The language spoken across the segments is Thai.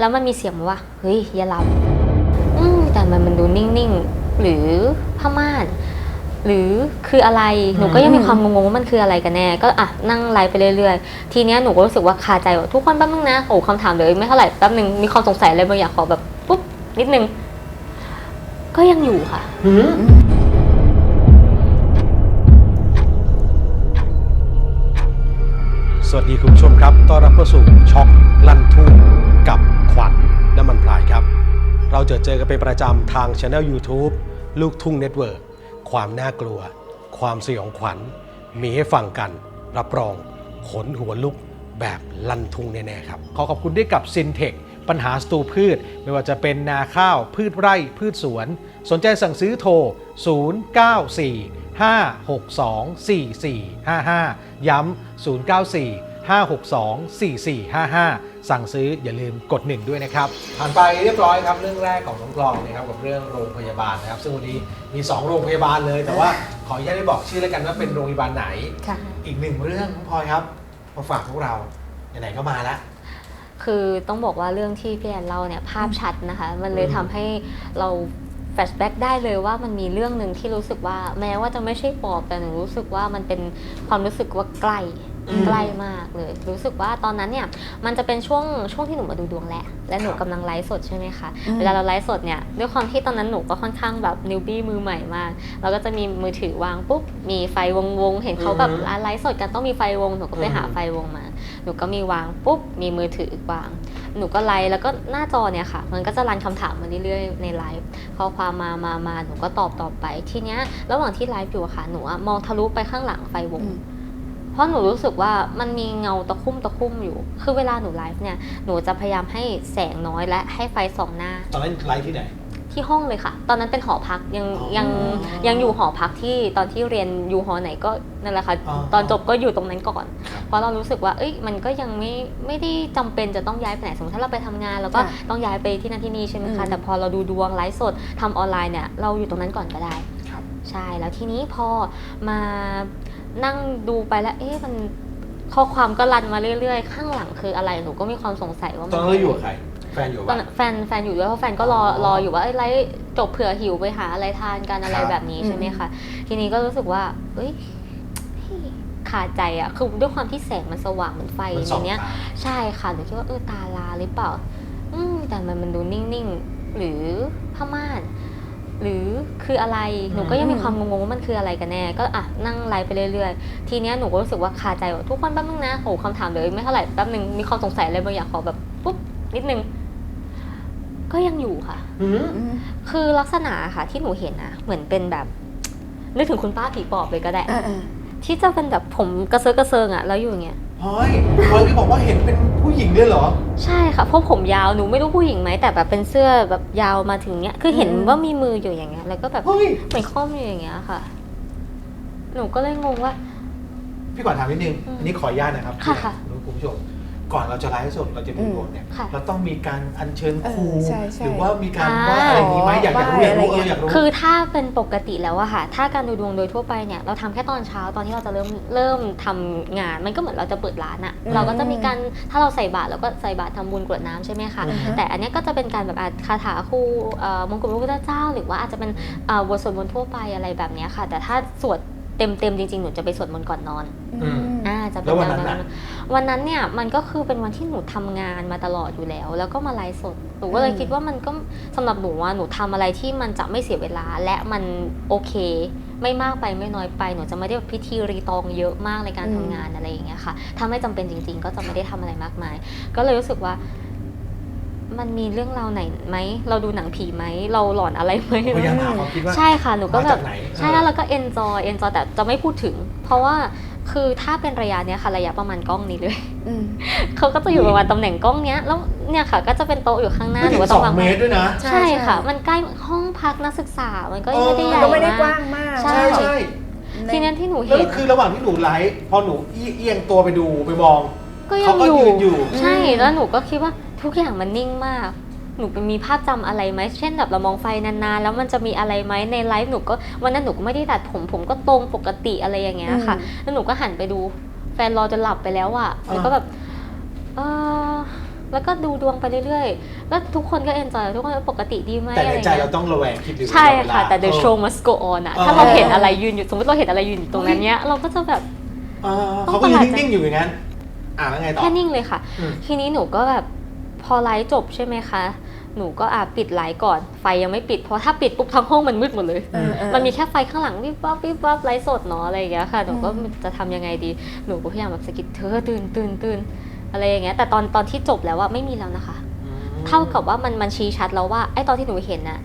แล้วมันมีเสียงมาว่าเฮ้ยอย่าหลับอืมแต่มันมันดูนิ่งๆหรือผ้าม่าน หรือคืออะไรหนูก็ยังมีความงงๆว่ามันคืออะไรกันแน่ ก็อะนั่งไลฟ์ไปเรื่อยๆ ทีเนี้ยหนูก็รู้สึกว่าคาใจว่าทุกคนแป๊บนึงนะโอ้คำถามเลยไม่เท่าไหร่แป๊บนึงมีความสงสัยอะไรบางอย่างขอแบบปุ๊บนิดนึง ก็ยังอยู่ค่ะหืมสวัสดีคุณผู้ชมครับ ต้อนรับเข้าสู่ช็อกลั่นทุ่ง กับขวัญน้ำมันพลายครับ เราจะเจอกันเป็นประจำทางช anel YouTube ลูกทุ่งเน็ตเวิร์กความน่ากลัว ความสยองขวัญ มีให้ฟังกัน รับรองขนหัวลุกแบบลันทุ่งแน่ๆครับ ขอขอบคุณด้วยกับซินเทคปัญหาสตูพืช ไม่ว่าจะเป็นนาข้าว พืชไร่ พืชสวน สนใจสั่งซื้อโทร 094 562 4455 ย้ำ 094 562 4455 สั่งซื้ออย่าลืมกด 1 ด้วยนะครับผ่านไปเรียบร้อยครับเรื่องแรกของน้องกลองนะครับกับเรื่องโรงพยาบาลนะครับซึ่งวันนี้มี 2 โรงพยาบาลเลย แต่ว่าขออนุญาตได้บอกชื่อแล้วกันว่าเป็นโรงพยาบาลไหน ค่ะ อีกหนึ่งเรื่องน้องพลอยครับมาฝากพวกเราไหนๆก็มาแล้ว คือต้องบอกว่าเรื่องที่พี่แอนเล่าเนี่ยภาพชัดนะคะ มันเลยอืมทำให้เราแฟลชแบ็กได้เลยว่ามันมีเรื่องหนึ่งที่รู้สึกว่าแม้ว่าจะไม่ใช่ปอบแต่หนูรู้สึกว่ามันเป็นความรู้สึกว่าใกล้ อืม ใกล้มากเลย รู้สึกว่าตอนนั้นเนี่ยมันจะเป็นช่วงช่วงที่หนูมาดูดวงแหละ และหนูครับกำลังไลฟ์สดใช่ไหมคะ อืม เวลาเราไลฟ์สดเนี่ยด้วยความที่ตอนนั้นหนูก็ค่อนข้างแบบนิวบี้มือใหม่มากเราก็จะมีมือถือวางปุ๊บมีไฟวงวงๆเห็นเขาแบบอือฮึร้านไลฟ์สดกันต้องมีไฟวงหนูก็ไปหาอืมไฟวงมา หนูก็มีวางปุ๊บมีมือถือวาง หนูก็ไลฟ์แล้วก็หน้าจอเนี่ยค่ะ มันก็จะรันคำถามมาเรื่อยๆในไลฟ์ข้อความมามามาหนูก็ตอบตอบไปทีเนี้ยระหว่างที่ไลฟ์อยู่อะค่ะหนูอะมองทะลุไปข้างหลังไฟวง อืมเพ ราะหนูรู้สึกว่ามันมีเงาตะคุ่มตะคุ่มอยู่ คือเวลาหนูไลฟ์เนี่ย หนูจะพยายามให้แสงน้อยและให้ไฟส่องหน้า ตอนนั้นไลฟ์ที่ไหน ที่ห้องเลยค่ะ ตอนนั้นเป็นหอพักยังอ๋อยังยังอยู่หอพักที่ตอนที่เรียนอยู่หอไหนก็นั่นแหละค่ะ อ๋อตอนจบก็อยู่ตรงนั้นก่อน ครับ เพราะเรารู้สึกว่า เอ้ยมันก็ยังไม่ไม่ได้จำเป็นจะต้องย้ายไปไหนสมมติถ้าเราไปทำงานเราก็ค่ะต้องย้ายไปที่นั่นที่นี่ใช่ไหมคะอืม แต่พอเราดูดวงไลฟ์สดทำออนไลน์เนี่ยเราอยู่ตรงนั้นก่อนก็ได้ ครับ ใช่แล้วทีนี้พอมา นั่งดูไปแล้ว เอ๊ะมันข้อความก็รันมาเรื่อยๆ ข้างหลังคืออะไรหนูก็มีความสงสัยว่าตมัอนนั้นเราอยู่กับใคร แฟนอยู่ตอปะนแฟนแฟนอยู่ด้วยเพราะแฟนก็รออ๋อรออยู่ว่าเอ้ยไลฟ์จบเผื่อหิวไปหาอะไรทานกันอะไรครับ แบบนี้อืมใช่ไหมคะทีนี้ก็รู้สึกว่าเอ้ยขาดใจอะคือด้วยความที่แสงมันสว่างเหมือนไฟมันในส่องเนี้ย ตาใช่ค่ะหนูคิดว่าเออตาลาหรือเปล่า อืมแต่มันมันดูนิ่งๆ หรือผ้าม่าน หรือคืออะไรหนูก็ยังมีความงงๆว่ามันคืออะไรกันแน่ ก็อะนั่งไลฟ์ไปเรื่อยๆ ทีเนี้ยหนูก็รู้สึกว่าคาใจว่าทุกคนแป๊บนึงนะโอ้คำถามเลยไม่เท่าไหร่แป๊บนึงมีความสงสัยอะไรบางอย่างขอแบบปุ๊บนิดนึง ก็ยังอยู่ค่ะหืมอืมคือลักษณะค่ะ ที่หนูเห็นนะเหมือนเป็นแบบ นึกถึงคุณป้าผีปอบเลยก็ได้อ่าอ่าที่จะเป็นแบบผมกระเซาะกระเซิงอะแล้วอยู่อย่างเงี้ย พลอยพลอยที่บอกว่าเห็นเป็นผู้หญิงด้วยเหรอ ใช่ค่ะเพราะผมยาวหนูไม่รู้ผู้หญิงไหมแต่แบบเป็นเสื้อแบบยาวมาถึงเนี้ยคือเห็นว่ามีมืออยู่อย่างเงี้ย แล้วก็แบบเฮ้ย เหมือนข้อมอยู่อย่างเงี้ยค่ะ หนูก็เลยงงว่า พี่ก่อนถามนิดนึงอืมอันนี้ขออนุญาตนะครับค่ะค่ะ คุณผู้ชม ก่อนเราจะไลฟ์สดเราจะดูดวงเนี่ยค่ะเราต้องมีการอัญเชิญครูเออใช่ใช่ หรือว่ามีการอ่าว่าอะไรอย่างนี้ไหมอยากอยากรู้อยากรู้เอออยากรู้ คือถ้าเป็นปกติแล้วอะค่ะ ถ้าการดูดวงโดยทั่วไปเนี่ย เราทำแค่ตอนเช้าตอนที่เราจะเริ่มเริ่มทำงาน มันก็เหมือนเราจะเปิดร้านอะอืมเราก็จะมีการถ้าเราใส่บาตรเราก็ใส่บาตรทำบุญกรวดน้ำใช่ไหมคะอือฮึแต่อันเนี้ยก็จะเป็นการแบบอะคาถาคู่เอ่อมงกุฎพระพุทธเจ้า หรือว่าอาจจะเป็นเอ่อบทสวดมนต์ทั่วไปอะไรแบบเนี้ยค่ะ แต่ถ้าสวด เต็มเต็มๆจริงๆ หนูจะไปสวดมนต์ก่อนนอนอืม อ่าจะเป็แล้วนวันแนนั้วนนั้นน่ะ วันนั้นเนี่ยมันก็คือเป็นวันที่หนูทำงานมาตลอดอยู่แล้ว แล้วก็มาไลฟ์สดหนูก็เลยอืม คิดว่ามันก็สำหรับหนูว่าหนูทำอะไรที่มันจะไม่เสียเวลาและมันโอเค ไม่มากไปไม่น้อยไปหนูจะไม่ได้พิธีรีตองเยอะมากในการทำงานอะไรอย่างเงี้ยค่ะถ้าไม่จำเป็นจริง ๆ ก็จะไม่ได้ทำอะไรมากมาย ก็เลยรู้สึกว่า มันมีเรื่องราวไหนไหม เราดูหนังผีไหม เราหลอนอะไรไหมพยายามหาความคิดว่าใช่ค่ะหนูก็มาแบจาบกไหนใช่แล้วเราก็ enjoy enjoy แต่จะไม่พูดถึง เพราะว่าคือถ้าเป็นระยะเนี้ยค่ะระยะประมาณกล้องนี้เลย อืม เขาก็จะอยู่ประมาณตำแหน่งกล้องเนี้ยแล้วเนี่ยค่ะ ก็จะเป็นโต๊ะอยู่ข้างหน้าไม่หถึนูงก็สต้อองงวางเมตรด้วยนะใช่ ค่ะ มันใกล้ห้องพักนักศึกษา มันก็ไม่ได้ใหญ่ก็ไม่ได้กมาว้าก งมากใช่ ใช่ใช่ทีนั้นที่หนูแล้วเห็นคือระหว่างที่หนูไลฟ์พอหนูเอียงตัวไปดูไปมอง ก็ยัเขางก็อยู่ยืนอยู่ ใช่ แล้วหนูก็คิดว่า ทุกอย่างมันนิ่งมาก หนูมีภาพจำอะไรไหม เช่นแบบเรามองไฟนานๆ แล้วมันจะมีอะไรไหมในไลฟ์หนูก็วันนั้นหนูก็ไม่ได้ตัดผมผมก็ตรงปกติอะไรอย่างเงี้ยค่ะ แล้วหนูก็หันไปดู แฟนรอจนหลับไปแล้วอะแล้วก็แบบเออแล้วก็ดูดวงไปเรื่อยๆ แล้วทุกคนก็เอนจอยทุกคนก็ปกติดีไหมแต่อะในไรใจเงี้เรายต้องระแวงคิดอยู่ใช่ตลอดเวลาค่ะ แต่ the เออ show must go on อะเออถ้าเราเห็นอะไรยืนอยู่ สมมติเราเห็นอะไรยืนอยู่ตรงนั้นเนี้ย เราก็จะแบบเออเขาก็ยืนนิ่งๆอยู่อย่างนั้น อ่าแล้วไงต่อ แค่นิ่งเลยค่ะอืมทีนี้หนูก็แบบพ อไลฟ์จบใช่ไหมคะ หนูก็อะปิดไลฟ์ก่อน ไฟยังไม่ปิด เพราะถ้าปิดปุ๊บทั้งห้องมันมืดหมดเลย เออเออ มันมีแค่ไฟข้างหลังวิบวับวิบวับไลฟ์สดเนาะอะไรอย่างเงี้ยค่ะ หนูก็อืมจะทำยังไงดี หนูก็พยายามแบบสะกิดเธอตื่นตื่นตื่นอะไรอย่างเงี้ย แต่ตอนตอนที่จบแล้วว่าไม่มีแล้วนะคะอืมเท่ากับว่ามันมันชี้ชัดแล้วว่าไอ้ตอนที่หนูเห็นน่ะ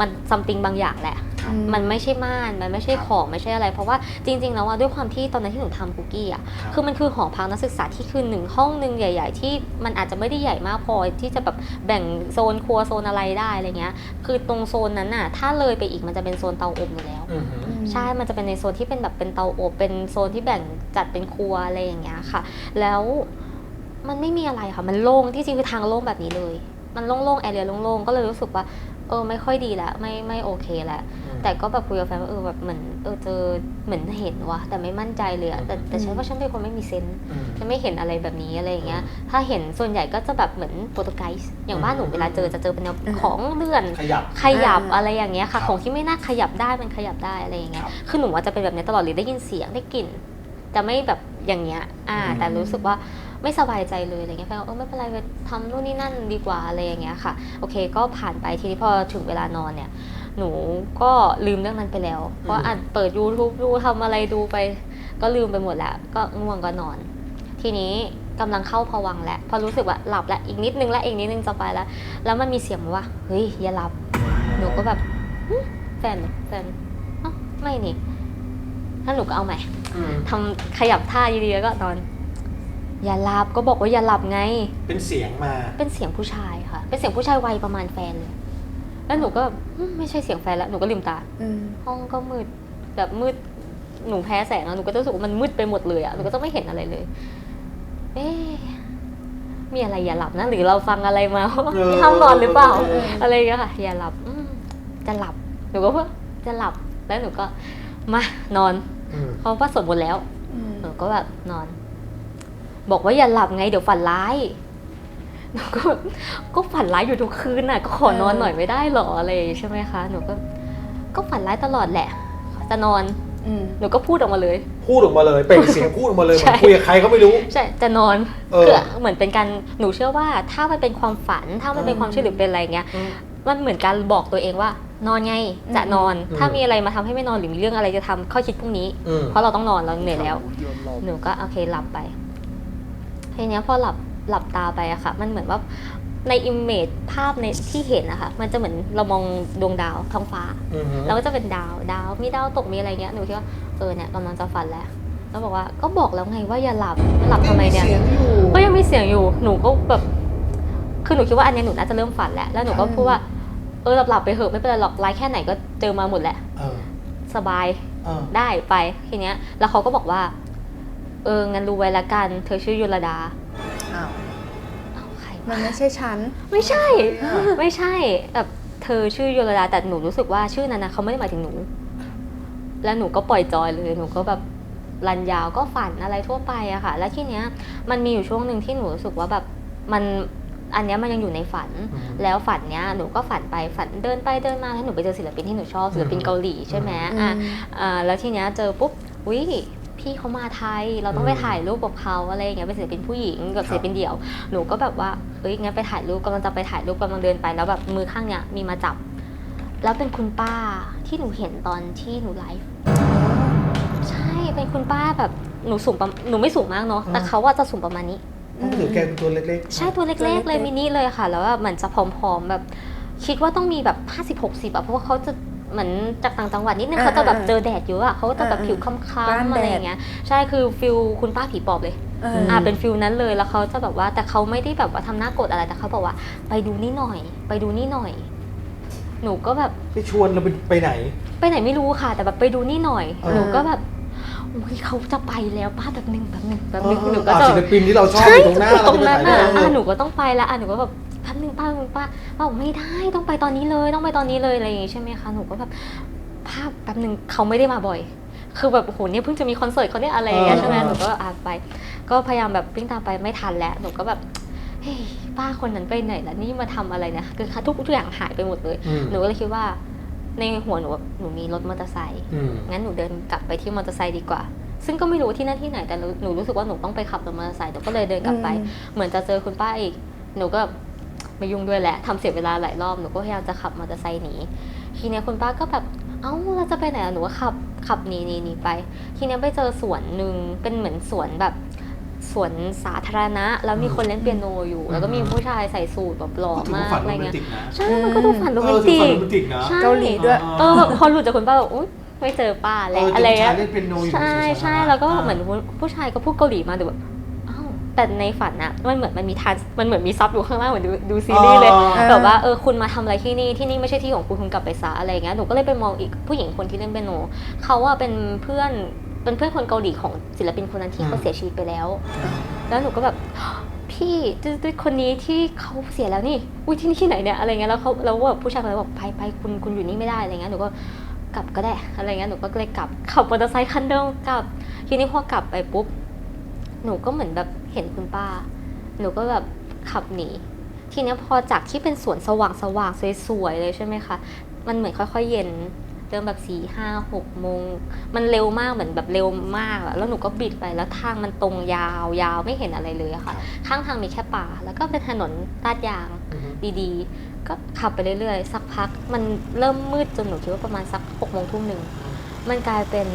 มันซัมติงบางอย่างแหละครับอื มันไม่ใช่ม่านมันไม่ใช่ครับของไม่ใช่อะไร เพราะว่าจริง ๆ แล้วว่าด้วยความที่ตอนนั้นที่หนูทำคุกกี้อะครับคือมันคือหอพักนักศึกษาที่คือหนึ่งห้องหนึ่งใหญ่ ๆ ที่มันอาจจะไม่ได้ใหญ่มากพอที่จะแบบแบ่งโซนครัวโซนอะไรได้อะไรเงี้ย คือตรงโซนนั้นน่ะถ้าเลยไปอีกมันจะเป็นโซนเตาอบอยู่แล้วอืมฮึใช่ มันจะเป็นในโซนที่เป็นแบบเป็นเตาอบเป็นโซนที่แบ่งจัดเป็นครัวอะไรอย่างเงี้ยค่ะ แล้วมันไม่มีอะไรค่ะ มันโล่งที่จริงคือทางโล่งแบบนี้เลย มันโล่งๆแอเรียโล่งๆก็เลยรู้สึกว่า เออไม่ค่อยดีแล้วไม่ไม่โอเคแล้วแต่ก็แบบคุยกับแฟนว่าเออแบบเหมือนเออเจอเหมือนเห็นว่ะแต่ไม่มั่นใจเลยอะแต่แต่ฉันว่าฉันเป็นคนไม่มีเซนส์อืมฉันไม่เห็นอะไรแบบนี้อะไรอย่างเงี้ย ถ้าเห็นส่วนใหญ่ก็จะแบบเหมือนโปรโตไกส์อย่างบ้านหนูอืมเวลาเจอจะเจอเป็นแนวอืมของเลื่อนขยับขยับอ่าอะไรอย่างเงี้ยครัค่ะบของที่ไม่น่าขยับได้มันขยับได้อะไรอย่างเงี้ยครับคือหนูว่าจะเป็นแบบนี้ตลอดเลยได้ยินเสียงได้กลิ่นจะไม่แบบอย่างเงี้ยอ่าอืมแต่รู้สึกว่า ไม่สบายใจเลยอะไรเงี้ยแฟนก็เออไม่เป็นไรไปทำนู่นนี่นั่นดีกว่าอะไรอย่างเงี้ยค่ะ โอเค ก็ผ่านไปทีนี้พอถึงเวลานอนเนี่ย หนูก็ลืมเรื่องนั้นไปแล้ว เพราะอ่านเปิด YouTube ดูทำอะไรดูไป ก็ลืมไปหมดแล้วก็ง่วงก็นอน ทีนี้กำลังเข้าพวังค์แล้วพอรู้สึกว่าหลับแล้วอีกนิดนึงแล้วอีกนิดนึงจะไปแล้ว แล้วมันมีเสียงมาว่าเฮ้ยอย่าหลับ หนูก็แบบหึแฟนเหรอแฟนเอ้าไม่นี่ถ้าหนูก็เอาใหม่อืมทำขยับท่าดีๆแล้วก็นอน อย่าหลับก็บอกว่าอย่าหลับไง เป็นเสียงมา เป็นเสียงผู้ชายค่ะ เป็นเสียงผู้ชายวัยประมาณแฟนเลยแล้วหนูก็แบบหึไม่ใช่เสียงแฟนแล้วหนูก็ลืมตา อืม ห้องก็มืดแบบมืดหนูแพ้แสงอะหนูก็จะรู้สึกว่ามันมืดไปหมดเลยอะหนูก็จะไม่เห็นอะไรเลย เอ๊ะมีอะไรอย่าหลับนะหรือเราฟังอะไรมา เออ ห้ามนอนหรือเปล่า เออเอออะไรอย่างเงี้ยค่ะอย่าหลับอืมจะหลับหนูก็ว่าจะหลับแล้วหนูก็มานอนอืม เพราะว่าสวดมนต์แล้วอืมหนูก็แบบนอน บอกว่าอย่าหลับไงเดี๋ยวฝันร้ายหนูก็แบบก็ฝันร้ายอยู่ทุกคืนน่ะ ก็ขอนอนหน่อยไม่ได้หรออะไรอย่างงี้ใช่ไหมคะหนูก็ ก็ฝันร้ายตลอดแหละ จะนอนอืมหนูก็พูดออกมาเลย พูดออกมาเลยเปล่งเสียงพูดออกมาเลยเหมือนใช่คุยกับใครก็ไม่รู้ใช่จะนอนเออคือเหมือนเป็นการหนูเชื่อว่า ถ้ามันเป็นความฝัน ถ้ามันเป็นอืมความเชื่อหรือเป็นอะไรเงี้ยอืมมันเหมือนการบอกตัวเองว่า นอนไงจะนอนอืมถ้ามีอะไรมาทำให้ไม่นอนหรือมีเรื่องอะไรจะทำค่อยคิดพรุ่งนี้อืมเพราะเราต้องนอนเราเหนื่อยแล้ว หนูก็โอเคหลับไป ทีเนี้ยพอหลับหลับตาไปอะค่ะ มันเหมือนว่าในอิมเมจภาพในที่เห็นนะคะมันจะเหมือนเรามองดวงดาวท้องฟ้าอืมฮึแล้วก็จะเป็นดาวดาวมีดาวตกมีอะไรเงี้ยหนูคิดว่าเออเนี่ยกำลังจะฝันแล้วแล้วบอกว่าก็บอกแล้วไงว่าอย่าหลับหลับทำไมเนี่ย สีงอยู่ ก็ยังมีเสียงอยู่ หนูก็แบบ คือหนูคิดว่าอันเนี้ยหนูน่าจะเริ่มฝันแล้ว แล้วหนูก็พูดว่า เออหลับหลับๆไปเหอะไม่เป็นไรหรอกไลฟ์แค่ไหนก็เจอมาหมดแหละ เออสบายเออได้ไปทีเนี้ย แล้วเขาก็บอกว่า เอองั้นรู้ไว้ละกัน เธอชื่อยุรดาอ้าวเอ้าใครวะมันไม่ใช่ฉัน ไม่ใช่ ไม่ใช่แบบเธอชื่อยุรดาแต่หนูรู้สึกว่าชื่อนั้นนะเขาไม่ได้หมายถึงหนู แล้วหนูก็ปล่อยจอยเลยหนูก็แบบรันยาวก็ฝันอะไรทั่วไปอะค่ะ แล้วทีเนี้ยมันมีอยู่ช่วงหนึ่งที่หนูรู้สึกว่าแบบมันอันเนี้ยมันยังอยู่ในฝัน อืม แล้วฝันเนี้ยหนูก็ฝันไปฝันเดินไปเดินมาแล้วหนูไปเจอศิลปินที่หนูชอบศิลปินอืมเกาหลีใช่ไหมอืมอะ อ่าแล้วทีเนี้ยเจอปุ๊บวิ พี่เขามาไทย เราต้องไปอืมถ่ายรูปกับเขาอะไรอย่างเงี้ยเป็นศิลปินผู้หญิงกับครับศิลปินเดี่ยว หนูก็แบบว่าเฮ้ยงั้นไปถ่ายรูปกำลังจะไปถ่ายรูปกำลังเดินไป แล้วแบบมือข้างเนี้ยมีมาจับ แล้วเป็นคุณป้าที่หนูเห็นตอนที่หนูไลฟ์ใช่เป็นคุณป้าแบบหนูสูงประหนูไม่สูงมากเนาะแต่เขาว่าจะสูงประมาณนี้ต้องถือแกเป็นตัวเล็กๆ ใช่ตัวเล็กๆเลยมินิเลยค่ะ แล้วแบบเหมือนจะผอมๆแบบ คิดว่าต้องมีแบบ50 60อะเพราะว่าเขาจะ เหมือนจากต่างจังหวัดนิดนึงอ่าเขาจะแบบอ่าเจอแดดเยอะอะเขาก็จะแบบอ่าผิวค้บ้านำๆแดดอะไรอย่างเงี้ยใช่คือฟิลคุณป้าผีปอบเลยเอออ่าเป็นฟิลนั้นเลยแล้วเขาจะแบบว่าแต่เขาไม่ได้แบบว่าทำหน้ากดอะไรแต่เขาบอกว่า ไปดูนี่หน่อย ไปดูนี่หน่อย หนูก็แบบไปชวนเราไปไปไหน ไปไหนไม่รู้ค่ะ แต่แบบไปดูนี่หน่อยเออหนูก็แบบอุ้ยเขาจะไปแล้วป้าแบบหนึ่งแบบหนึ่งแบบหนึ่งเออหนูก็อะจะศิลปินที่เราชอบใช่อยู่ตรงหน้าตเรารงจะไปนั้นไหนน่ะได้อะหนูก็ต้องไปแล้วอะหนูก็แบบแป๊บ นึงป้าแป๊บนึงป้าป้าบอกไม่ได้ต้องไปตอนนี้เลยต้องไปตอนนี้เลยอะไรอย่างงี้ใช่ไหมคะหนูก็แบบภาพแป๊บนึงเขาไม่ได้มาบ่อย คือแบบโอ้โหเนี่ยเพิ่งจะมีคอนเสิร์ตเขาเนี่ยอะไรอย่างเงี้ยใช่ไหมหนูก็อะไป ก็พยายามแบบวิ่งตามไปไม่ทันแล้วหนูก็แบบเฮ้ยป้าคนนั้นไปไหนแล้วนี่มาทำอะไรนะคือทุกทุกอย่างหายไปหมดเลยอืมหนูก็เลยคิดว่า ในหัวหนูแบบหนูมีรถมอเตอร์ไซค์อืมงั้นหนูเดินกลับไปที่มอเตอร์ไซค์ดีกว่าซึ่งก็ไม่รู้ว่าที่นั่นที่ไหนแต่หนูหนูรู้สึกว่าหนูต้องไปขับรถมอเตอร์ไซค์หนูก็เลยเดินกลับไปอืมเหมือนจะเจอคุณป้าอีก หนูก็ ไม่ยุ่งด้วยแหละทำเสียเวลาหลายรอบหนูก็พยายามจะขับมอเตอร์ไซค์หนีทีเนี้ยคุณป้าก็แบบเอ้าเราจะไปไหนอะหนูก็ขับขับหนีหนีหนีไป ทีเนี้ยไปเจอสวนหนึ่งเป็นเหมือนสวนแบบสวนสาธารณะ แล้วมีคนเล่นเปียโนอยู่ แล้วก็มีผู้ชายใส่สูทแบบหล่อก็ถือมาว่ากฝันอะไรโรแมนเงี้ยติกนะใช่มันก็ดูฝันโรแมนเออถืติอฝันกโรแมนติกนะใช่เกาหลีด้วยเออแบบพอหลุดจากคุณป้าแบบอุ้ยไม่เจอป้าเอแล้วออะไรเจ้าชาเงี้ยยเล่นเป็นโนอยู่ใช่นสวนใช่สาธารณะแล้วก็อ่าเหมือนผู้ชายก็พูดเกาหลีมาแต่แบบอ้าว แต่ในฝันอะมันเหมือนมันมีทานมันเหมือนมีซับอยู่ข้างล่างเหมือนดูดูซีรีส์เลยอ๋อ แบบว่าเออคุณมาทำอะไรที่นี่ที่นี่ไม่ใช่ที่ของคุณคุณกลับไปซะอะไรเงี้ยหนูก็เลยไปมองอีกผู้หญิงคนที่เล่นเปียโนเขาอะเป็นเพื่อนเป็นเพื่อนคนเกาหลีของศิลปินคนนั้นที่เขาเสียชีวิตไปแล้ว แล้วหนูก็แบบ พี่ตื้อๆคนนี้ที่เขาเสียแล้วนี่อุ้ยที่นี่ที่ไหนเนี่ยอะไรเงี้ยแล้วเขาแล้วแบบผู้ชายคนนั้นบอกไปไปคุณคุณอยู่นี่ไม่ได้อะไรเงี้ยหนูก็กลับก็ได้อะไรเงี้ยหนูก็เลยกลับขับมอเตอร์ไซค์คันเดิมกลับทีนี้พอกลับไปปุ๊บ หนูก็เหมือนแบบเห็นคุณป้า หนูก็แบบขับหนี ทีเนี้ยพอจากที่เป็นสวนสว่างสว่างๆสวยๆเลยใช่ไหมคะ มันเหมือนค่อยๆเย็นเดินแบบสี่ห้าหกโมง มันเร็วมากเหมือนแบบเร็วมากอะแล้วหนูก็บิดไปแล้วทางมันตรงยาวยาวไม่เห็นอะไรเลยอะค่ะ ข้างทางมีแค่ป่า แล้วก็เป็นถนนลาดยางอืมดีๆ ก็ขับไปเรื่อยๆ สักพัก มันเริ่มมืดจนหนูคิดว่าประมาณสักหกโมงทุ่มหนึ่งมันกลายเป็น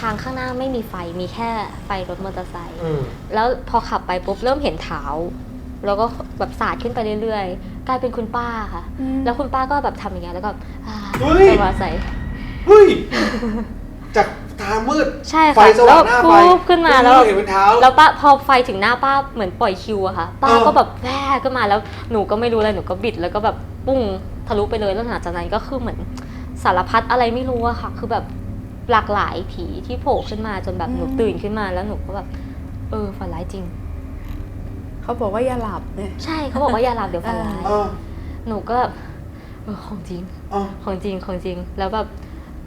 ทางข้างหน้าไม่มีไฟมีแค่ไฟรถมอเตอร์ไซค์อืมแล้วพอขับไปปุ๊บเริ่มเห็นเท้าแล้วก็แบบสาดขึ้นไปเรื่อยๆ กลายเป็นคุณป้าค่ะแล้วคุณป้าก็แบบทำอย่างเงี้ยแล้วก็อ่าเฮ้ยจะมาใส่เฮ้ย จากทางมืด ใช่ไฟค่ะสว่างหน้าไปปุ๊บขึ้นมาแล้วเห็นเป็นเท้า แล้วป้าพอไฟถึงหน้าป้าเหมือนปล่อยคิวอะค่ะ ป้าเออ ก็แบบแว่ขึ้นมาแล้วหนูก็ไม่รู้เลยหนูก็บิดแล้วก็แบบปุ้งทะลุไปเลยแล้วหลังจากนั้นก็คือเหมือนสารพัดอะไรไม่รู้อะค่ะ คือแบบ หลากหลายผีที่โผล่ขึ้นมาจนแบบหนูอืมตื่นขึ้นมาแล้วหนูก็แบบเออฝันร้ายจริง เขาบอกว่าอย่าหลับเนี่ยใช่เขาบอกว่าอย่าหลับเดี๋ยวฝันร้ายเออหนูก็แบบเออของจริงเออของจริงของจริงแล้วแบบ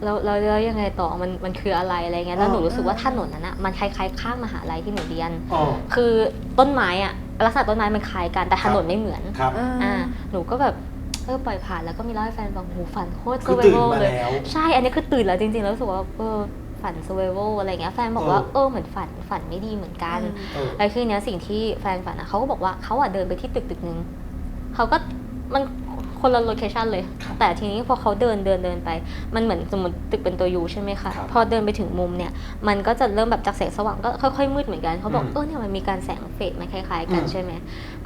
แล้วแล้วแล้วยังไงต่อมันมันคืออะไรอะไรเงี้ยแล้วหนูอ๋อรู้สึกว่าถนนนั้นอะมันคล้ายๆข้างมหาลัยที่หนูเรียนอ๋อคือต้นไม้อะลักษณะต้นไม้มันคล้ายกันแต่ถนนไม่เหมือนครับอ่าหนูก็แบบ เออปล่อยผ่านแล้วก็มีเล่าให้แฟนฟังหูฝันโคตรคือเซตื่นเวมาเลย แล้ว ใช่ อันนี้คือตื่นแล้วจริงๆ แล้วรู้สึกว่าเออฝันเซเวอะไรเงี้ยแฟนบอกว่าเออเออเหมือนฝันฝันไม่ดีเหมือนกัน เออ แล้วคือเนี้ยสิ่งที่แฟนฝันอะเขาก็บอกว่าเขาอะเดินไปที่ตึกตึกนึงเขาก็มันคนละโลเคชันเลย ครับแต่ทีนี้พอเขาเดินเดินเดินไป มันเหมือนสมมติตึกเป็นตัวยูใช่ไหมคะครับพอเดินไปถึงมุมเนี่ย มันก็จะเริ่มแบบจากแสงสว่างก็ค่อยๆมืดเหมือนกันเขาบอกอืมเออเนี่ยมันมีการแสงเฟดมันคล้ายๆกันอืม ใช่ไหม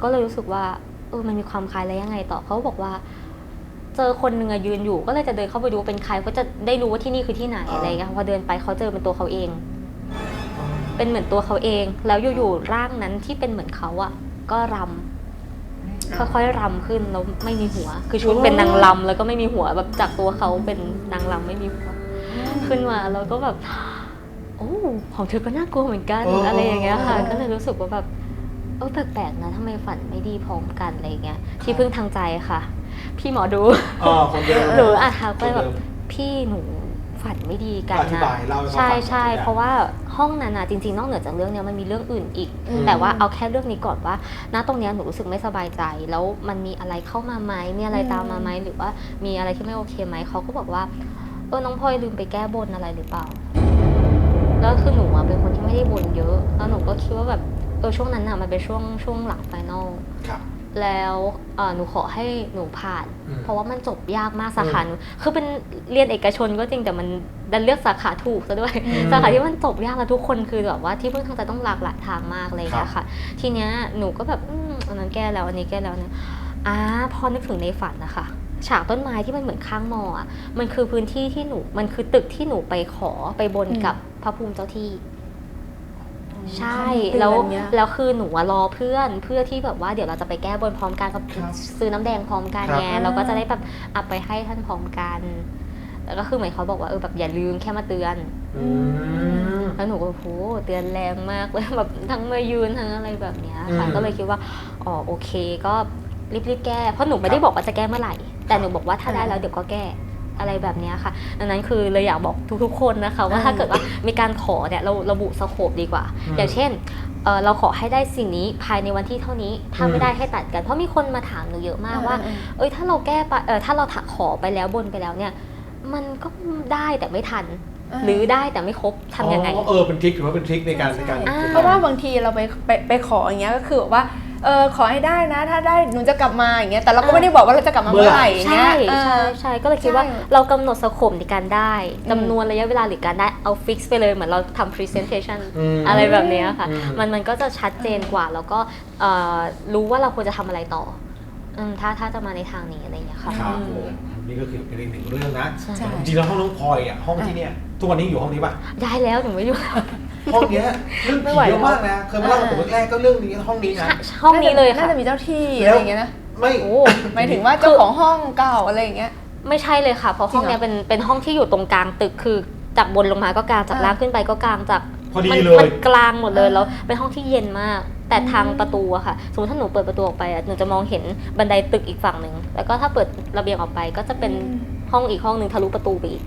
ก็เลยรู้สึกว่า เออมันมีความคล้ายแล้วยังไงต่อเขาบอกว่า เจอคนหนึ่งอะยืนอยู่ ก็เลยจะเดินเข้าไปดูว่าเป็นใครก็จะได้รู้ว่าที่นี่คือที่ไหนอะไรอย่างเงี้ยพอเดินไปเขาเจอเป็นตัวเขาเอง เป็นเหมือนตัวเขาเอง แล้วอยู่ๆร่างนั้นที่เป็นเหมือนเขาอะก็รำค่อยๆรำขึ้นแล้วไม่มีหัว คือชุดเป็นนางรำแล้วก็ไม่มีหัวแบบจากตัวเขาเป็นนางรำไม่มีหัวขึ้นมาแล้วก็แบบโอ้ของเธอก็น่ากลัวเหมือนกันเออออะไรอย่างเงี้ยค่ะเออก็เลยรู้สึกว่าแบบเออแปลกๆนะทำไมฝันไม่ดีพร้อมกันอะไรอย่างเงี้ยที่พึ่งทางใจค่ะ พี่หมอดูอ๋อคนเดิมหนูอาจทักไปคนเดิมแบบพี่หนูฝันไม่ดีกันอธินะบายเล่าให้เขาใช่ฟังใช่หน่อยเพราะว่าห้องนั้นนะจริงๆ นอกเหนือจากเรื่องเนี้ยมันมีเรื่องอื่นอีกอืมแต่ว่าเอาแค่เรื่องนี้ก่อนว่าณตรงเนี้ยหนูรู้สึกไม่สบายใจ แล้วมันมีอะไรเข้ามาไหมมีอะไรตามมาไหมหรือว่ามีอะไรที่ไม่โอเคไหมเขาก็บอกว่าเออน้องพลอยลืมไปแก้บนอะไรหรือเปล่าแล้วคือหนูอะเป็นคนที่ไม่ได้บนเยอะ แล้วหนูก็คิดว่าแบบ เออช่วงนั้นอะมันเป็นช่วงช่วงหลังไฟนอลครับ แล้วเอ่อหนูขอให้หนูผ่าน อืม เพราะว่ามันจบยากมากสาขาหนูคือเป็นเรียนเอกชนก็จริงแต่มันดันเลือกสาขาถูกซะด้วย อืม สาขาที่มันจบยากแล้วทุกคนคือแบบว่าที่เพิ่งทางใจต้องหลากหลายทางมากเลยครับนะคะทีเนี้ยหนูก็แบบอืมอันนั้นแก้แล้วอันนี้แก้แล้วเนี่ยอ่าพอนึกถึงในฝันนะคะฉากต้นไม้ที่มันเหมือนข้างมออะมันคือพื้นที่ที่หนูมันคือตึกที่หนูไปขอไปบนอืม กับพระภูมิเจ้าที่ ใช่เขามีแล้วเตือนเนี้ยแล้วคือหนูอะรอเพื่อนเพื่อที่แบบว่าเดี๋ยวเราจะไปแก้บนพร้อมกันกับครับซื้อน้ำแดงพร้อมกันครับ ไงเราก็จะได้แบบเอาไปให้ท่านพร้อมกันแล้วก็คือเหมือนเขาบอกว่าเออแบบอย่าลืมแค่มาเตือน อืม แล้วหนูก็โหเตือนแรงมากเลย แบบทั้งมายืนทั้งอะไรแบบเนี้ยค่ะอืมก็เลยคิดว่าอ๋อโอเคก็รีบๆแก้เพราะหนูไม่ได้บอกว่าจะแก้เมื่อไหร่ แต่หนูบอกว่าถ้าได้แล้วเดี๋ยวก็แก้ อะไรแบบเนี้ยค่ะ ดังนั้นคือเลยอยากบอกทุกๆ คนนะคะว่าอ่าถ้าเกิดว่ามีการขอเนี่ยเราระบุสโคปดีกว่าอืมอย่างเช่นเอ่อเราขอให้ได้สิ่งนี้ภายในวันที่เท่านี้ ถ้าอืไม่มได้ให้ตัดกัน เพราะมีคนมาถามหนูเยอะมากว่า เออเออเอ้ยถ้าเราแก้ไปเออถ้าเราถักขอไปแล้วบนไปแล้วเนี่ย มันก็ได้แต่ไม่ทันเออหรือได้แต่ไม่ครบทำยังไงอ๋อเออเป็นทริคหรือว่าเป็นทริคในการในการอ่าเพราะว่าบางทีเราไปไปไปขออย่างเงี้ยก็คือแบบว่า เออขอให้ได้นะ ถ้าได้หนูจะกลับมาอย่างเงี้ยแต่เราก็ไม่ได้บอกว่าเราจะกลับมาเมื่อไหร่อย่างใช่เงี้ยเอใช่อใช่ก็เลยคิดว่าใช่เรากำหนดสโคปในการได้อืมจำนวนระยะเวลาหรือการได้เอาฟิกซ์ไปเลยเหมือนเราทำ presentation มอะไรแบบเนี้ยค่ะ อืม มันมันก็จะชัดเจนกว่า แล้วก็เอ่อรู้ว่าเราควรจะทำอะไรต่ออืมถ้าถ้าจะมาในทางนี้อะไรอย่างเงี้ยค่ะครับอืมผมนี่ก็คือเป็นอีกหนึ่งเรื่องนะใช่ใช่ จริงๆแล้วห้องน้องพลอยอะห้องที่เนี่ยทุกวันนี้อยู่ห้องนี้ป่ะ ย้ายแล้วหนูไม่อยู่ ห้องเนี้ยเรื่องไม่ผีไหวเยอะมากนะเคยมาเล่ากับผมแรกๆก็เรื่องนี้ห้องนี้นะ ห้องนี้เลยน่าค่ะจะมีเจ้าที่แล้อะไรวอย่างเงี้ยนะไม่โอ้หมายถึงว่าเจ้าของห้องเก่าอะไรอย่างเงี้ย ไม่ใช่เลยค่ะ เพราะห้องจริงเหรอเนี้ยเป็นเป็นห้องที่อยู่ตรงกลางตึกคือจากบนลงมาก็กลางจากอ่าล่างขึ้นไปก็กลางจากพอดีมันเลมัยนกลางหมดเลยอ่าแล้วเป็นห้องที่เย็นมาก แต่อืมทางประตูอะค่ะ สมมติถ้าหนูเปิดประตูออกไปอะหนูจะมองเห็นบันไดตึกอีกฝั่งหนึ่งแล้วก็ถ้าเปิดระเบียงออกไปก็จะเป็นห้องอีกห้องหนึ่งทะลุประตูไปอีก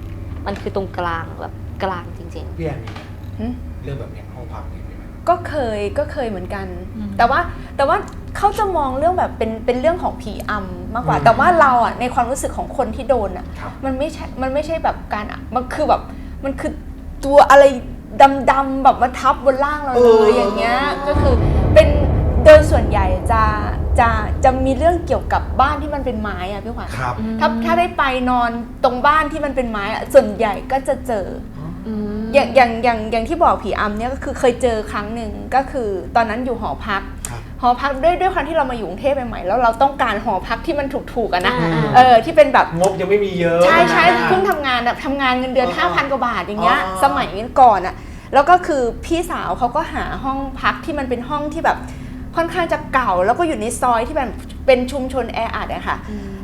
มันคือตรงกลางแบบกลางจริงพี่แอนมีไหมหึ เรื่องแบบเนี้ยห้องพักเนี่ยมีไหม ก็เคยก็เคยเหมือนกัน อืม แต่ว่าแต่ว่าเขาจะมองเรื่องแบบเป็นเป็นเรื่องของผีอำมากกว่า อืม แต่ว่าเราอะในความรู้สึกของคนที่โดนอะ ครับ มันไม่ใช่ มันไม่ใช่แบบการอะมันคือแบบ มันคือตัวอะไรดำๆแบบมาทับบนร่างเราเอเลอยอย่างเงี้ย ก็คือเป็นโดยส่วนใหญ่จะจะจะมีเรื่องเกี่ยวกับบ้านที่มันเป็นไม้อะพี่ขวัญครับๆถ้าถ้าได้ไปนอนตรงบ้านที่มันเป็นไม้อะส่วนใหญ่ก็จะเจอ อืม อย่างอย่างอย่างอย่างที่บอกผีอำเนี่ยก็คือเคยเจอครั้งหนึ่งก็คือตอนนั้นอยู่หอพัก ครับ หอพักด้วยด้วยความที่เรามาอยู่กรุงเทพใหม่ๆแล้วเราต้องการหอพักที่มันถูกๆอะนะอ่า เออที่เป็นแบบ งบยังไม่มีเยอะ ใช่ใช่นะเพิ่งทำงานแบบทำงานเงินเดือน อ๋อ5,000 กว่าบาทอย่างเงี้ยอ๋อ สมัยก่อนอะแล้วก็คือพี่สาวเขาก็หาห้องพักที่มันเป็นห้องที่แบบค่อนข้างจะเก่า แล้วก็อยู่ในซอยที่แบบ เป็นชุมชนแออัดอะค่ะ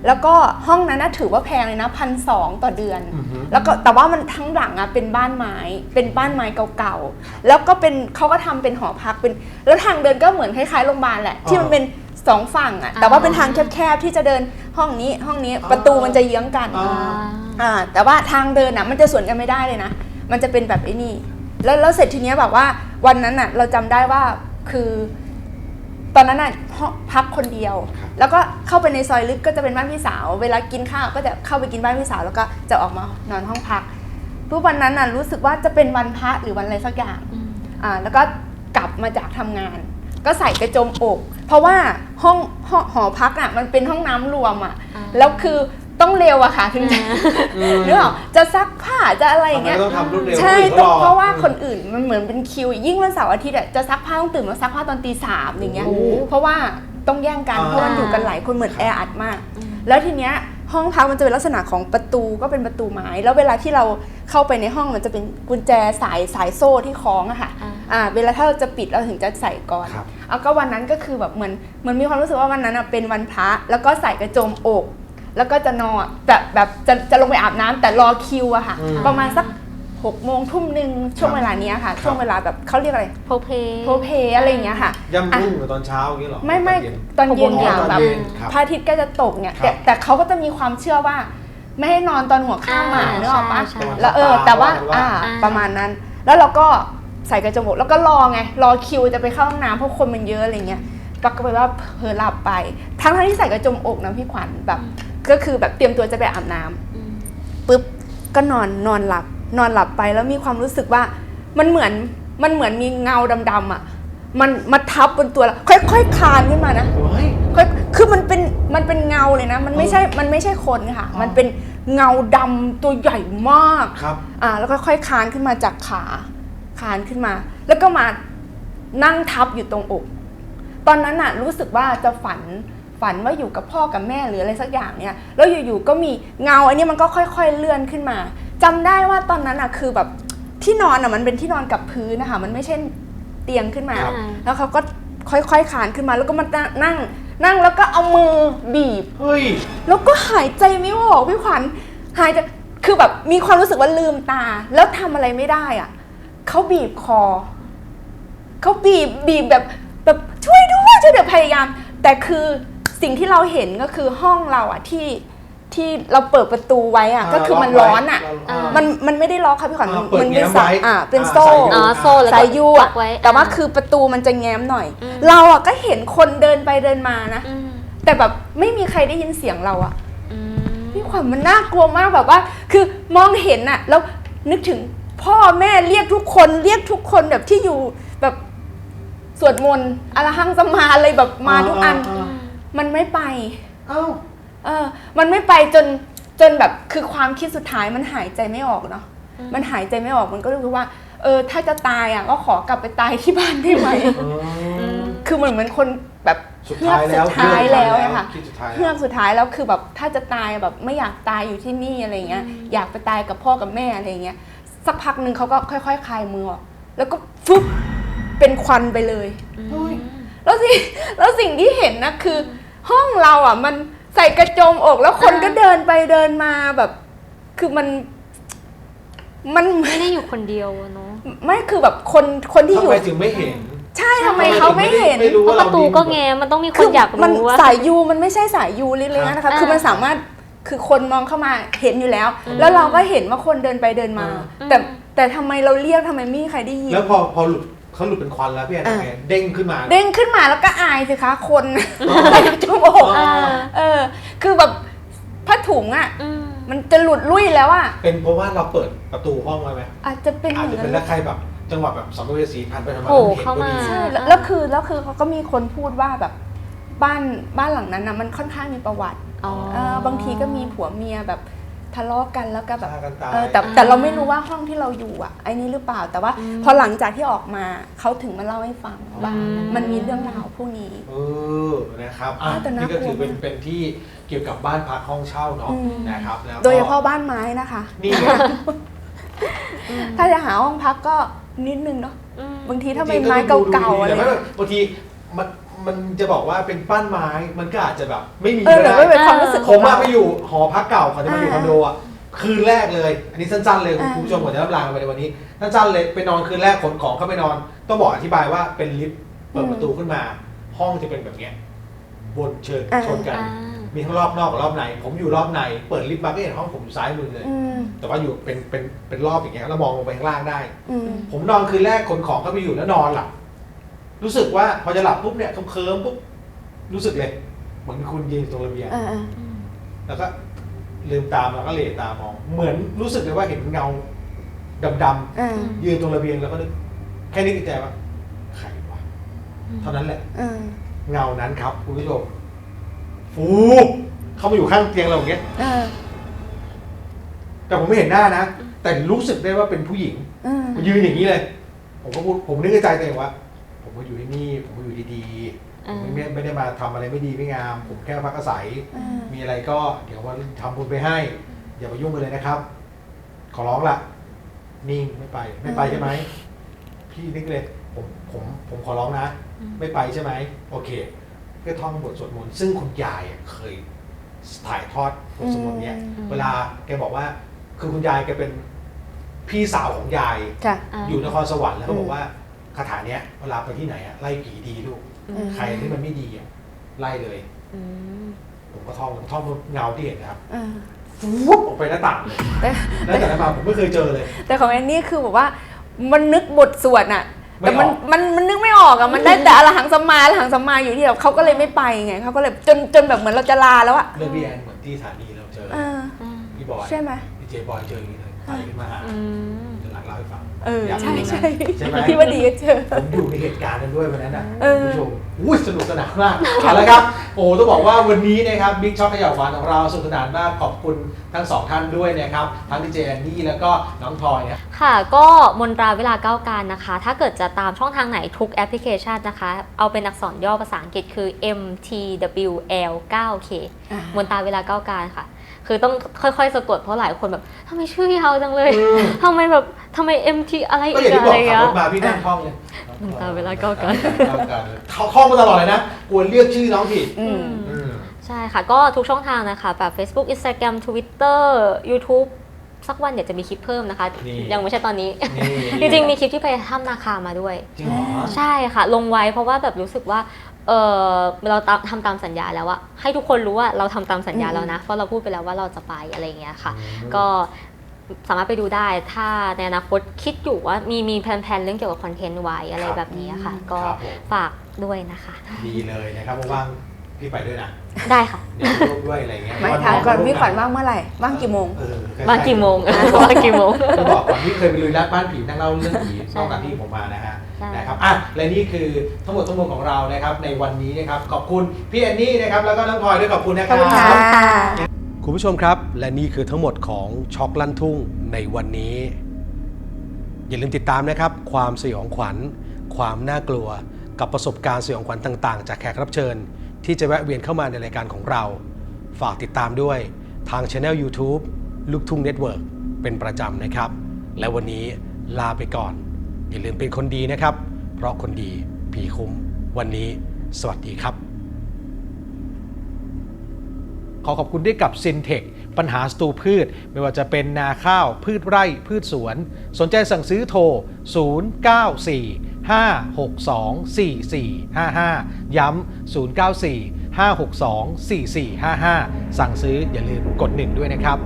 แล้วก็ห้องนั้นนะถือว่าแพงเลยนะพันสองต่อเดือน อือฮึ แล้วก็แต่ว่ามันทั้งหลังอะเป็นบ้านไม้ เป็นบ้านไม้เก่าๆ แล้วก็เป็นเขาก็ทำเป็นหอพักเป็น แล้วทางเดินก็เหมือนคล้ายๆโรงพยาบาลแหละ ที่มันเป็นสองฝั่งอะแต่ว่าเป็นทางแคบๆที่จะเดินห้องนี้ห้องนี้ประตูมันจะเยื้องกันอ๋ออ่าแต่ว่าทางเดินอะมันจะสวนกันไม่ได้เลยนะ มันจะเป็นแบบไอ้นี่ แล้วแล้วเสร็จทีเนี้ยแบบว่าวันนั้นอะเราจำได้ว่าคือ ตอนนั้นอะห้องพักคนเดียวครับแล้วก็เข้าไปในซอยลึกก็จะเป็นบ้านพี่สาว เวลากินข้าวก็จะเข้าไปกินบ้านพี่สาว แล้วก็จะออกมานอนห้องพักปุ๊บวันนั้นอะรู้สึกว่าจะเป็นวันพระหรือวันอะไรสักอย่างอืมอ่าแล้วก็กลับมาจากทำงาน ก็ใส่กระโจมอก เพราะว่าห้องห้องหอพักอะมันเป็นห้องน้ำรวมอะอ่าแล้วคือ ต้องเร็วอะค่ะถึงจะอืมนึกออกจะซักผ้าจะอะไรอย่างทำไมเงี้ยต้องทำรวดเร็วใช่คนอื่นต้องก็อเพราะว่าอืมคนอื่นมันเหมือนเป็นคิว ยิ่งวันเสาร์อาทิตย์อะจะซักผ้าต้องตื่นมาซักผ้าตอนตีสามอย่างเงี้ยโอ้โหเพราะว่าต้องแย่งกันอ่าเพราะมันอยู่กันหลายคนเหมือนครับแออัดมาก แล้วทีเนี้ยห้องพักมันจะเป็นลักษณะของประตูก็เป็นประตูไม้ แล้วเวลาที่เราเข้าไปในห้องมันจะเป็นกุญแจสายสายโซ่ที่คล้องอะค่ะอ่าอ่าเวลาถ้าเราจะปิดเราถึงจะใส่ก่อนครับเอาก็วันนั้นก็คือแบบเหมือนเหมันมีความรู้สึกว่าวันนั้นอะเป็นวันพระแล้วก็ใส่กระโจมอก แล้วก็จะนอนแบบแบบจะจะลงไปอาบน้ำแต่รอคิวอะค่ะ อืม ประมาณสักหกโมงทุ่มหนึ่งช่วงครับเวลาเนี้ยค่ะครับช่วงเวลาแบบเขาเรียกอะไรโพเพ โพเพอะไรอย่างเงี้ยค่ะ ย่ำรุ่งหรือตอนเช้าอย่างเงี้ยเหรอไม่ไม่ตอนเย็น ตอนเย็นอ๋อค่ะตอนแบบเย็นครับพระอาทิตย์ก็จะตกเนี่ยครับแต่แต่เขาก็จะมีความเชื่อว่า ไม่ให้นอนตอนหัวข้ามหมาอ่าเนกออกปะใช่ใช่แล้วเออตามแต่ว่าว่า อ่า อ่า ประมาณนั้น แล้วเราก็ใส่กระจมอกแล้วก็รอไง รอคิวจะไปเข้าห้องน้ำเพราะคนมันเยอะอะไรเงี้ยปรากฏว่าเผลอหลับไป ทั้งทั้งที่ใส่กระจมอกนะพี่ขวัญแบบ ก็คือแบบเตรียมตัวจะไปอาบน้ำอืมปุ๊บก็นอนนอนหลับ นอนหลับไปแล้วมีความรู้สึกว่ามันเหมือนมันเหมือนมีเงาดำๆอะ มันมาทับบนตัวเราค่อยๆคลานขึ้นมานะโอ้ยค่อยคือมันเป็นมันเป็นเงาเลยนะ มันไม่ใช่มันไม่ใช่คนค่ะอ๋อมันเป็นเงาดำตัวใหญ่มากครับ อ่า แล้วก็ค่อยๆคลานขึ้นมาจากขาคลานขึ้นมา แล้วก็มานั่งทับอยู่ตรงอก ตอนนั้นน่ะ รู้สึกว่าจะฝัน ฝันว่าอยู่กับพ่อกับแม่หรืออะไรสักอย่างเนี่ยแล้วอยู่ๆก็มีเงาอันนี้มันก็ค่อย ๆเลื่อนขึ้นมาจำได้ว่าตอนนั้นอะคือแบบที่นอนอะมันเป็นที่นอนกับพื้นนะคะมันไม่ใช่เตียงขึ้นมาครับแล้วเขาก็ค่อยๆคลานขึ้นมาแล้วก็มานั่ง นั่งแล้วก็เอามือบีบเฮ้ยแล้วก็หายใจไม่ออกพี่ขวัญหายใจคือแบบมีความรู้สึกว่าลืมตา แล้วทำอะไรไม่ได้อะเขาบีบคอเขาบีบบีบแบบแบบช่วยด้วยช่วยเดี๋ยวพยายาม แต่คือ สิ่งที่เราเห็นก็คือห้องเราอะที่ที่เราเปิดประตูไว้อะก็คือมันร้อนอะอ่ามันมันไม่ได้ล็อกค่ะพี่ขวัญอ่าเปิดมันเป็นแง้มสายไว้อ่าเป็นอ่าโซ่สายยูอ๋อโซ่แล้วก็สายยูปัอะกไว้ แต่ว่าอ่าคือประตูมันจะแง้มหน่อย อืม เราอะก็เห็นคนเดินไปเดินมานะ อืมแต่แบบไม่มีใครได้ยินเสียงเราอะอืม พี่ขวัญมันน่ากลัวมากแบบว่า คือมองเห็นอะแล้วนึกถึงพ่อแม่เรียกทุกคนเรียกทุกคนแบบที่อยู่แบบสวดมนต์อรหังสมมาอะไรแบบมาทุกอัน มันไม่ไป เอ้า เออ มันไม่ไปจนจนแบบคือความคิดสุดท้ายมันหายใจไม่ออกเนาะมันหายใจไม่ออกมันก็รู้สึกว่า เออ ถ้าจะตายอะก็ขอกลับไปตายที่บ้านได้ไหม คือเหมือนเหมือนคนแบบสุดท้ายแล้วเฮือกสุดท้ายแล้วอะค่ะคิดสุดท้ายเฮือกสุดท้ายแล้วคือแบบถ้าจะตายแบบไม่อยากตายอยู่ที่นี่อะไรเงี้ย อยากไปตายกับพ่อกับแม่อะไรเงี้ย สักพักหนึ่งเขาก็ค่อย ๆคลายมือออกแล้วก็ฟึบเป็นควันไปเลย แล้วสิ แล้วสิ่งที่เห็นนะคือ ห้องเราอะ มันใส่กระโจมอกแล้วคนก็เดินไปเดินมาแบบ คือมัน มันไม่ได้อยู่คนเดียวอะเนาะไม่คือแบบคนคนที่อทำยู่ ไมถึงไม่เห็น ใช่ทำไมเขาไม่เห็น ไม่รู้เพราะว่าปเราระตูก็แง้มมันต้องมีคคืนอยากมันรู้ว่า สายยูมันไม่ใช่สายยูเล็กๆนะครัคะบคือมันสามารถคือคนมองเข้ามาเห็นอยู่แล้วแล้วเราก็เห็นว่าคนเดินไปเดินมา อืม แต่แต่ทำไมเราเรียกทำไมไม่มีใครได้ยิน แล้วพอพอหลุด เขาหลุดเป็นควันแล้วพี่แอนอ่าทำไงเด้งขึ้นมา เด้งขึ้นมาแล้วก็อายสิคะคนใส่กระโจมอกอ่า เออ คือแบบผ้าถุงอะ อืม มันจะหลุดลุ่ยแล้วอะเป็นเพราะว่าเราเปิดประตูห้องไว้ไหมอาจจะเป็นออาจย่างจะนั้เป็นนแล้วใครแบบ จังหวะแบบสัมภเวสีผ่านไปทำไมโผล่ห็นเข้ามา พอดีใช่แล้วแล้วคือแล้วคือเขาก็มีคนพูดว่าแบบบ้านบ้านหลังนั้นนะมันค่อนข้างมีประวัติ อ๋อ เออบางทีก็มีผัวเมียแบบ ทะเลาะกันแล้วก็แบบฆ่ากันตาย เออแต่แต่เราไม่รู้ว่าห้องที่เราอยู่อะไอ้นี่หรือเปล่าแต่ว่า พอหลังจากที่ออกมาเขาถึงมาเล่าให้ฟังว่าอืมมันมีเรื่องราวพวกนี้ เออนะครับอะแต่น่านี่ก็ถือกลัวเป็นเป็นที่เกี่ยวกับบ้านพักห้องเช่าเนาะอืม นะครับแล้วก็โดยเฉพาะบ้านไม้นะคะ นี่ไง ถ้าจะหาห้องพักก็นิดนึงเนาะอืมบางทีถ้าจเป็รินงๆไม้ดูดูเก่าๆดีอะไร แต่ว่าบางทีมัน มันจะบอกว่าเป็นบ้านไม้มันก็อาจจะแบบ ไม่มีเออหรือว่าก็เป็นได้ความรู้สึกผขอมงมาเรา ไปอยู่หอพักเก่าก่อนจะมาอยู่คอ่าอนโดอะคืนแรกเลย อันนี้สั้นๆเลยคุณอ่า ผู้ชมก่อนจะรับลากันไปในวันนี้สั้นๆเลยไปนอนคืนแรกขนของเข้าไปนอน ต้องบอกอธิบายว่าเป็นลิฟต์เปิดประตูขึ้นมา ห้องจะเป็นแบบเนี้ยบนเชิงอ่าชนกัน อ่ามีทั้งรอบนอกกับรอบใน ผมอยู่รอบใน เปิดลิฟต์มาก็เห็นห้องผมอยู่ซ้ายมือเลย อืมแต่ว่าอยู่เป็นเป็นเป็นรอบอย่างเงี้ยแล้วมองลงไปข้างล่างได้ อืม ผมนอนคืนแรกขนของเข้าไปอยู่แล้วนอนหลับ รู้สึกว่าพอจะหลับปุ๊บเนี่ยเคลิ้มๆปุ๊บรู้สึกเลยเหมือนคุณยืนตรงระเบียงอ่าอ่าแล้วก็ลืมตามาก็เหลตามอง เหมือนรู้สึกเลยว่าเห็นเงาดำอ่าๆยืนตรงระเบียงแล้วก็นึกแค่นี้ในใจว่าใครวะเท่านั้นแหละอ่าเงานั้นครับคุณผู้ชมฟูเข้ามาอยู่ข้างเตียงเราอย่างเงี้ยอ่าแต่ผมไม่เห็นหน้านะ แต่รู้สึกได้ว่าเป็นผู้หญิงอ่ายืนอย่างนี้เลย ผมก็พูดผมนึกในใจตัวเองว่า ผมมาอยู่ที่นี่ ผมมาอยู่ดีๆผมไม่ไม่ได้มาทำอะไรไม่ดีไม่งาม ผมแค่พักอาศัยอ่ามีอะไรก็เดี๋ยวว่าทำบุญไปให้ อย่ามายุ่งกันเลยนะครับ ขอร้องละนิ่งไม่ไป ไม่ไปใช่ไหมพี่นึกเลยผมผมผมขอร้องนะ ไม่ไปใช่ไหมโอเคก็ท่องบทสวดมนต์ซึ่งคุณยายอะเคยถ่ายทอดบทสวดมนต์เนี้ยอืม เวลาแกบอกว่า คือคุณยายแกเป็นพี่สาวของยาย ค่ะอ่าอยู่นครสวรรค์แล้วเขาอืมบอกว่า คาถาเนี้ยเวลาไปที่ไหนอะไล่ผีดีลูกอืมใครที่มันไม่ดีอะไล่เลยอืมผมก็ท่องผมท่องเงาที่เห็นนะครับอ่าฟุ๊บออกไปหน้าต่างเลยแต่แล้วแต่นั้นมาผมไม่เคยเจอเลย แต่ของแอนนี่คือแบบว่ามันนึกบทสวดน่ะไม่แต่มันออกมันมันนึกไม่ออกอะมันได้แต่อรหังสัมมาอรหังสัมมาอยู่ที่แบบเขาก็เลยไม่ไปไงเขาก็เลยจนจนแบบเหมือนเราจะลาแล้วอะเรื่องพี่แอนเหมือนที่สถานีเราเจออ่าอ่าพี่บอยใช่ไหมพี่เจบอยเจออย่างนี้เลยไปขึ้นมาหาอืมเดี๋ยวห ลังเล่าให้ฟังเอออยากใช่รู้นะใช่ใช่ไหมที่ว่าดีก็เจอ ผมอยู่ในเหตุการณ์นั้นด้วยวันนั้นนะเออ คุณผู้ชมอุ้ยสนุกสนานมากเอาละครับ โอ้ต้องบอกว่าวันนี้นะครับบิ๊กช็อตขยับวันของเราสนุกสนานมากขอบคุณทั้งสองท่านด้วยนะครับ ทั้งดีเจแอนนี่แล้วก็น้องทอยเนี่ยค่ะก็มนตราเวลาเก้าการนะคะ ถ้าเกิดจะตามช่องทางไหนทุกแอปพลิเคชันนะคะ เอาเป็นอักษรย่อภาษาอังกฤษคือ MTWL 9K อ่ามนตราเวลาเก้าการค่ะ คือต้องค่อยๆสะกดเพราะหลายคนแบบทำไมชื่อยาวจังเลยอืมทำไมแบบทำไม MT อะไรก็อีอกย่างที่อะบไรอกขับเงี้รยถมาพี่นั่งท่องเลยมนตราเวลาเก้าการเก้าการเลยเขาท่องมาตลอดเลยนะกลัวเรียกชื่อน้องผิดอืม อืม ใช่ค่ะ ก็ทุกช่องทางนะคะ แบบ Facebook Instagram Twitter YouTube สักวันเดี๋ยวจะมีคลิปเพิ่มนะคะ นี่ ยังไม่ใช่ตอนนี้ นี่จริงๆ มีคลิปที่ไปถ้ำนาคามาด้วย จริงเหรอ ใช่ค่ะ ลงไว้เพราะว่าแบบรู้สึกว่า เออเราตามทำตามสัญญาแล้วอะให้ทุกคนรู้ว่าเราทำตามสัญญาอืมแล้วนะ เพราะเราพูดไปแล้วว่าเราจะไปอะไรอย่างเงี้ยค่ะอืมก็สามารถไปดูได้ถ้าในอนาคตคิดอยู่ว่ามีมีแผนๆเรื่องเกี่ยวกับคอนเทนต์ไว้อะไรแบบนี้ค่ะ ก็ครับผมฝากด้วยนะคะ ดีเลยนะครับว่างๆพี่ไปด้วยนะได้ค่ะเดี๋ยวร่วมด้วยอะไรเงี้ยหมายถามก่อนพี่ขวัญว่างเมื่อไหร่ว่างกี่โมงเออใช่มากี่โมงมากี่โมงจะบอกก่อนที่เคยไปลุยลัดบ้านผีนั่งเล่าเรื่องผีใช่นอกจากที่ผมมานะฮะใช่ นะครับอะและนี่คือทั้งหมดทั้งมวลของเรานะครับในวันนี้นะครับขอบคุณพี่แอนนี่นะครับแล้วก็น้องพลอยด้วยขอบคุณนะคขรัอบคุณค่ะคุณผู้ชมครับ และนี่คือทั้งหมดของช็อกลั่นทุ่งในวันนี้ อย่าลืมติดตามนะครับ ความสยองขวัญ ความน่ากลัว กับประสบการณ์สยองขวัญต่างๆ จากแขกรับเชิญ ที่จะแวะเวียนเข้ามาในรายการของเรา ฝากติดตามด้วยทาง channel YouTube ลูกทุ่งเน็ตเวิร์กเป็นประจำนะครับ และวันนี้ลาไปก่อน อย่าลืมเป็นคนดีนะครับ เพราะคนดีผีคุ้ม วันนี้ สวัสดีครับ ขอขอบคุณด้วยกับ s y n t e c h ปัญหาสตูพืช ไม่ว่าจะเป็นนาข้าว พืชไร่ พืชสวน สนใจสั่งซื้อโทร 094 562 4455 ย้ำ 094 562 4455 สั่งซื้ออย่าลืมกด 1 ด้วยนะครับ